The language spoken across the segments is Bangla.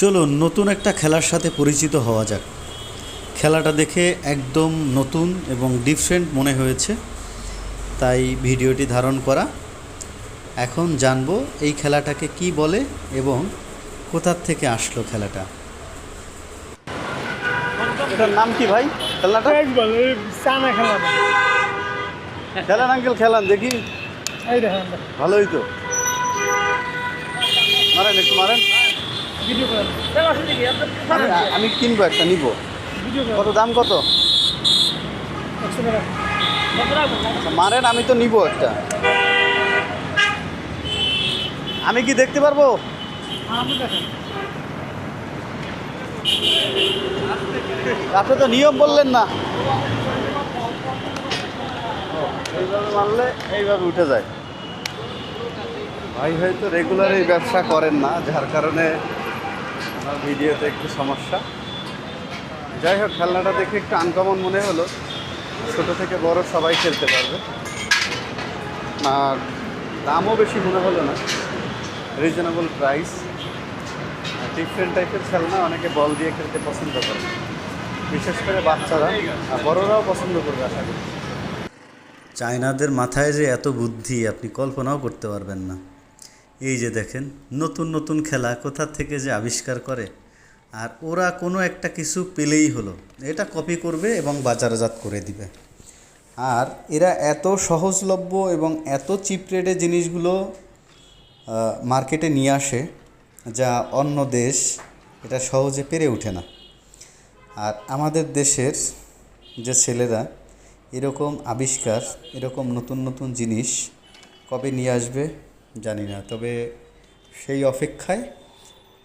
চলুন নতুন একটা খেলার সাথে পরিচিত হওয়া যাক। খেলাটা দেখে একদম নতুন এবং ডিফারেন্ট মনে হয়েছে। তাই ভিডিওটি ধারণ করা। এখন জানব এই খেলাটাকে কি বলে এবং কোথার থেকে আসলো খেলাটা। এটার নাম কি ভাই? খেলাটা? প্রাইজ চানা খেলা। খেলান আঙ্কেল খেলান দেখি। এই দেখেন। ভালোই তো। মারেন একটু মারেন। আমি আমি কিনবো একটা নিব। কত দাম কত? আচ্ছা, মারেন আমি তো নিব একটা। আমি কি দেখতে পারব? আপনি তো নিয়ম বললেন না। এইভাবে মারলে এইভাবে উঠে যায়। ভাই হয়তো রেগুলার এই ব্যবসা করেন না যার কারণে ভিডিওতে একটু সমস্যা। যাই হোক, খেলনাটা দেখে একটু আনকমন মনে হলো। ছোট থেকে বড় সবাই খেলতে পারবে। আর দামও বেশি মনে হলো না। রিজনেবল প্রাইস ডিফারেন্ট টাইপের খেলনা অনেকে বল দিয়ে খেলতে পছন্দ করে। বিশেষ করে বাচ্চারা। আর বড়রাও পছন্দ করবে, আশা করি। চায়নাদের মাথায় যে এত বুদ্ধি, আপনি কল্পনাও করতে পারবেন না। এই যে দেখেন, নতুন নতুন খেলা কোথা থেকে যে আবিষ্কার করে? আর ওরা কোনো একটা কিছু পেলেই হলো। এটা কপি করবে এবং বাজারজাত করে দিবে। আর এরা এত সহজলভ্য এবং এত চিপ রেটে জিনিসগুলো মার্কেটে নিয়ে আসে, যা অন্য দেশ এটা সহজে পেরে ওঠে না। আর আমাদের দেশের যে ছেলেরা এরকম আবিষ্কার, এরকম নতুন নতুন জিনিস কবে নিয়ে আসবে জানি না, তবে সেই অপেক্ষায়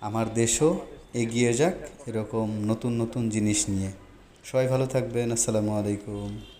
আমার দেশও এগিয়ে যাক এরকম নতুন নতুন জিনিস নিয়ে। সবাই ভালো থাকবেন, আসসালামু আলাইকুম।